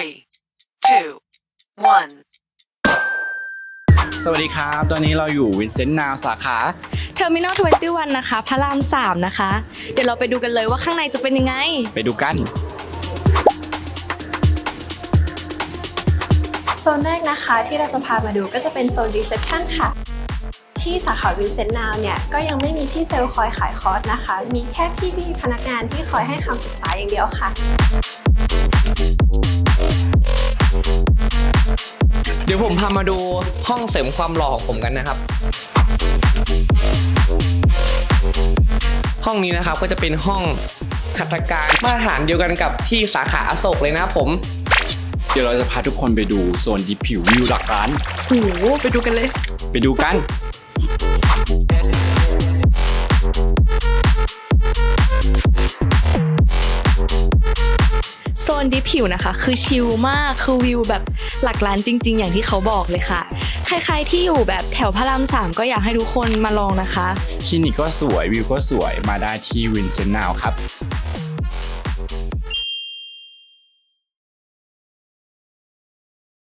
three, two, one. สวัสดีครับ ตอนนี้เราอยู่วินเซนต์นาวสาขาเทอร์มินอล21 นะคะ พระราม 3 นะคะ เดี๋ยวเราไปดูกันเลยว่าข้างในจะเป็นยังไง ไปดูกัน โซนแรกนะคะที่เราจะพามาดูก็จะเป็นโซนรีเซพชันค่ะ ที่สาขาวินเซนต์นาวเนี่ย ก็ยังไม่มีพี่เซลล์คอยขายคอร์สนะคะ มีแค่พี่ๆพนักงานที่คอยให้คำปรึกษาอย่างเดียวค่ะ ยวผมพามาดูห้องเสริมความหล่อของผมกันนะครับ ห้องนี้นะครับก็จะเป็นห้องขัตการมาตรฐานเดียวกันกับที่สาขาอโศกเลยนะครับผม เดี๋ยวเราจะพาทุกคนไปดูโซนดิผิววิวหลักร้าน โอ้โหไปดูกันเลย ไปดูกัน นดิผิวนะคะ คือชิลมากคือวิวแบบหลักล้านจริง ๆ อย่างที่เขาบอกเลยค่ะ ใครๆที่อยู่แบบแถวพระรามสามก็อยากให้ทุกคนมาลองนะคะ คลินิกก็สวยวิวก็สวยมาได้ที่วินเซนต์นาวครับ